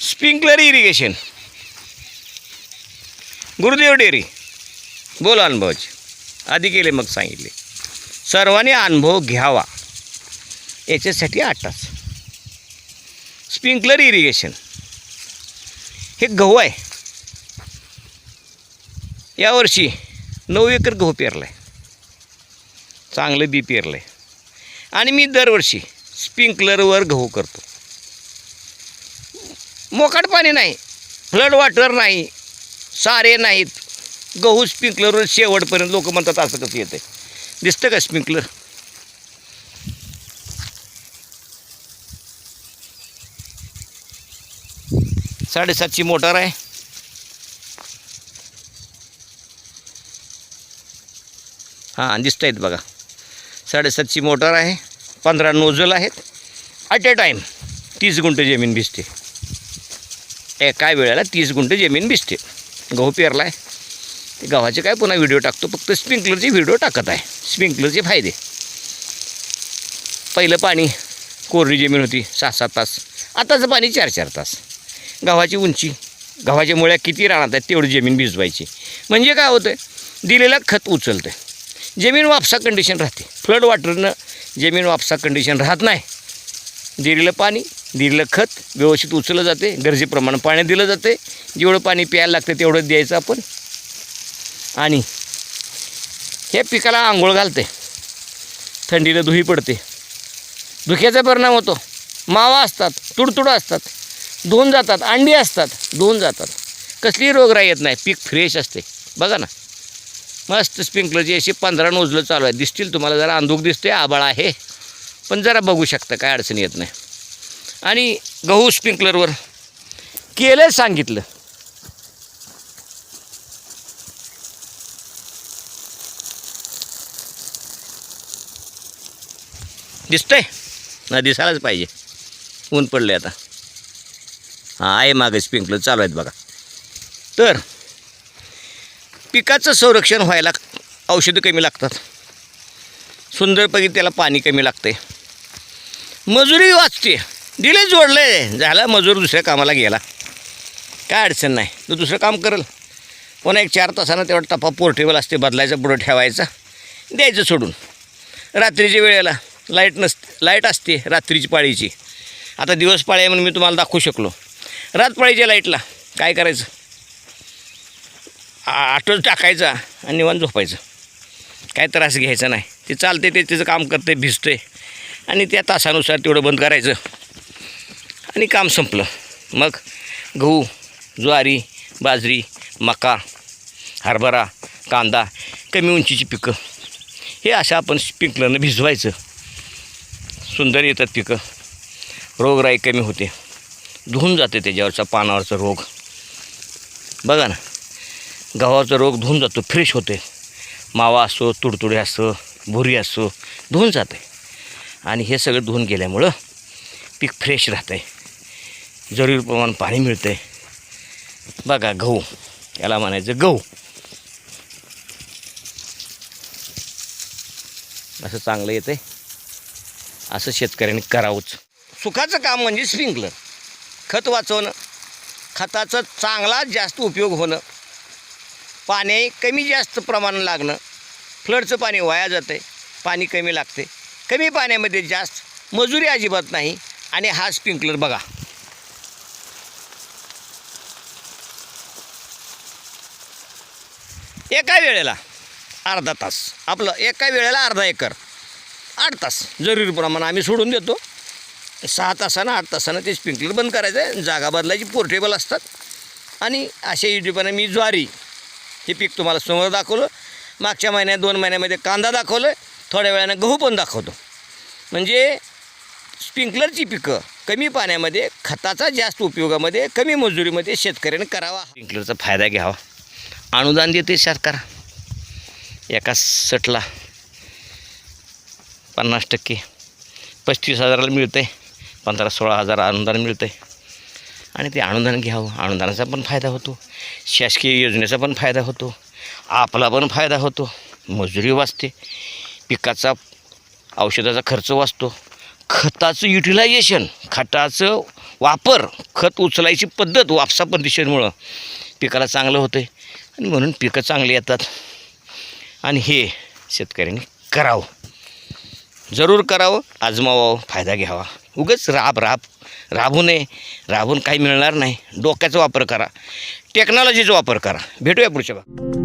Sprinkler irrigation Gurudev dairy. बोला अनुभवच आधी केले मग सांगितले. सर्वांनी अनुभव घ्यावा. याच्यासाठी आठ तास. स्प्रिंकलर इरिगेशन हे गहू आहे. यावर्षी नऊ एकर गहू पेरला आहे चांगलं बी पेरलं आहे आणि मी दरवर्षी स्प्रिंकलरवर गहू करतो. मोकाट पाणी नाही फ्लड वॉटर नाही सारे नाहीत. गहू स्प्रिंकलरवर शेवटपर्यंत लोक म्हणतात असं कसं येतं दिसतं का स्प्रिंकलर साडेसातची मोटार आहे. हां दिसत आहेत बघा. साडेसातची मोटार आहे. पंधरा नोझल आहेत. ॲट ए टाईम तीस गुंठे जमीन भिजते. एका वेळेला तीस गुंठ जमीन भिजते. गहू पेरला आहे ते गव्हाचे काय पुन्हा व्हिडिओ टाकतो फक्त स्प्रिंकलरचे व्हिडिओ टाकत आहे. स्प्रिंकलरचे फायदे. पहिलं पाणी कोरडी जमीन होती सहा सात तास. आताचं पाणी चार चार तास. गव्हाची उंची गव्हाच्या मुळ्या किती राहणार आहेत तेवढी जमीन भिजवायची. म्हणजे काय होतं दिलेलं खत उचलतं जमीन वापसा कंडिशन राहते. फ्लड वॉटरनं जमीन वापसा कंडिशन राहत नाही. दिलेलं पाणी दिलेलं खत व्यवस्थित उचललं जाते गरजेप्रमाणे पाणी दिलं जाते जेवढं पाणी प्यायला लागतं तेवढं द्यायचं आपण. आणि हे पिकाला आंघोळ घालते. थंडीला धुई पडते. धुक्याचा परिणाम होतो. मावा असतात तुडतुडं असतात धुवून जातात अंडी असतात धुवून जातात. कसलीही रोगराई येत नाही पीक फ्रेश असते. बघा ना. मस्त स्प्रिंकलरची अशी पंधरा नोजलं चालू आहे. दिसतील तुम्हाला जरा अंधूक दिसते आबाळ आहे. पण जरा बघू शकता काय अडचण येत नाही. आणि गहू स्प्रिंकलरवर केलं सांगितलं. दिसतंय? ना दिसायलाच पाहिजे. ऊन पडलं आता. हां आहे मागे स्प्रिंकलर चालू आहेत बघा. तर पिकाचं संरक्षण व्हायला औषधं कमी लागतात. सुंदरपैकी त्याला पाणी कमी लागते मजुरी वाचते. दिले जोडले. झालं मजूर दुसऱ्या कामाला गेला. काय अडचण नाही. तो दुसरं काम करेल. पुन्हा एक चार तासानं तेवढा टपा पोर्टेबल असते बदलायचा पुढं ठेवायचा. द्यायचं सोडून. रात्रीच्या वेळेला लाइट नसते लाइट असते रात्रीची पाळीची. आता दिवस पाळी आहे म्हणून मी तुम्हाला दाखवू शकलो. रातपाळीच्या लाईटला काय करायचं? आटो टाकायचा आणि निवान झोपायचं. काय त्रास घ्यायचा नाही. ते चालते ते त्याचं काम करते भिजते आणि त्या तासानुसार तेवढं बंद करायचं. आणि काम संपलं. मग गहू ज्वारी बाजरी मका हरभरा कांदा कमी उंचीची पिकं. हे असं आपण स्प्रिंकलरनं भिजवायचं. सुंदर येतात पिकं. रोगराई कमी होते. धुवून जाते त्याच्यावरचा पानावरचा रोग. बघा ना गव्हाचा रोग धुवून जातो फ्रेश होते. मावा असो तुडतुडे असो भुरी असो धुवून जाते. आणि हे सगळं धुवून गेल्यामुळं पीक फ्रेश राहतं आहे जरूर प्रमाण पाणी मिळतं आहे बघा गहू. याला म्हणायचं गहू. असं चांगलं येतं आहे असं शेतकऱ्यांनी करावंच. सुखाचं काम म्हणजे स्प्रिंकलर खत वाचवणं. खताचा चांगला जास्त उपयोग होणं. पाणी कमी जास्त प्रमाण लागणं. फ्लडचं पाणी वाया जातं आहे पाणी कमी लागते कमी पाण्यामध्ये जास्त. मजुरी अजिबात नाही. आणि हा स्प्रिंकलर बघा. एका वेळेला अर्धा तास. आपलं एका वेळेला अर्धा एकर. आठ तास. जरुरी प्रमाण आम्ही सोडून देतो. सहा तासानं आठ तासानं ते स्प्रिंकलर बंद करायचं आहे. जागा बदलायची पोर्टेबल असतात. आणि अशा युट्यूबाने मी ज्वारी हे पीक तुम्हाला समोर दाखवलं. मागच्या महिन्यात दोन महिन्यामध्ये कांदा दाखवलं. थोड्या वेळानं गहू पण दाखवतो. म्हणजे स्प्रिंकलरची पिकं कमी पाण्यामध्ये खताचा जास्त उपयोगामध्ये कमी मजुरीमध्ये शेतकऱ्याने करावा. स्प्रिंकलरचा फायदा घ्यावा. अनुदान देते सरकार. एका सटला पन्नास टक्के. पस्तीस हजाराला मिळतं आहे पंधरा सोळा हजार अनुदान मिळतं आहे आणि ते अनुदान घ्यावं. अनुदानाचा पण फायदा होतो. शासकीय योजनेचा पण फायदा होतो. आपला पण फायदा होतो. मजुरी वाचते. पिकाचा औषधाचा खर्च वाचतो. खताचं युटिलायझेशन खताचं वापर खत उचलायची पद्धत वापसा पद्धतीमुळं पिकाला चांगलं होतं आहे आणि म्हणून पिकं चांगली येतात. आणि हे शेतकऱ्यांनी करावं. जरूर करावं आजमावावं फायदा घ्यावा. उगच राब राब. राबू नये. राबून काही मिळणार नाही. डोक्याचा वापर करा. टेक्नॉलॉजीचा वापर करा. भेटूया पुढच्या भाग